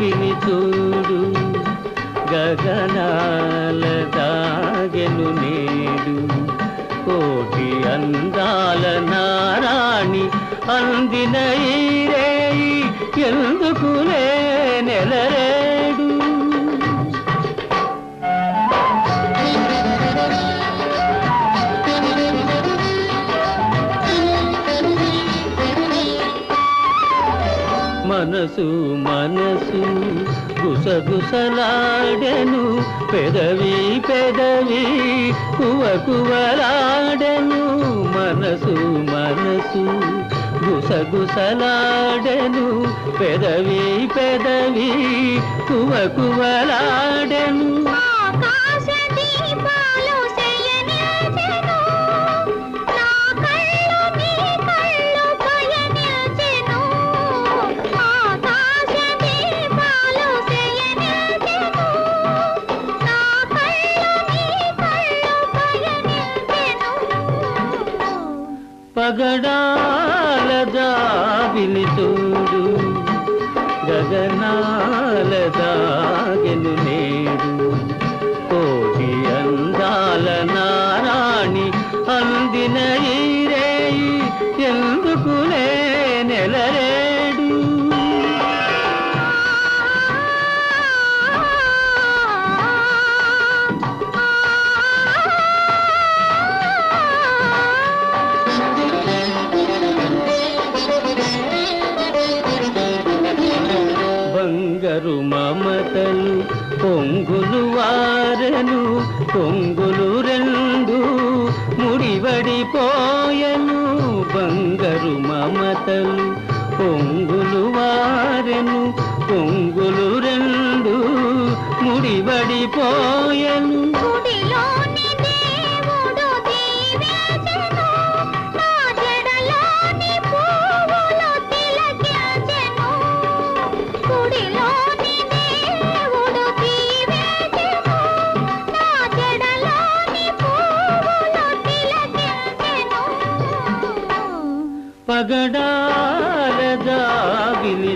జాబిని చూడు గగనాల దాగెను నేడు. కోటి అందాల నారాణి అందిన ఈ రేయి ఎందుకులే మనసు మనసు గుసగుసలాడెను పెదవి పెదవి కువ కువలాడెను మనసు మనసు గుసగుసలాడెను పెదవి పెదవి కువ పగడాల జాబిలి చూడు గగనాల దాగెను నేడు. కోటి అందాల నారాణి అందిన ఈ రేయి పొంగులు వారెను పొంగులు రెండు ముడివడిపోయెను బంగారు మమతలు పొంగులు వారెను పొంగులు రెండు ముడివడిపోయెను పగడాల జాబిలి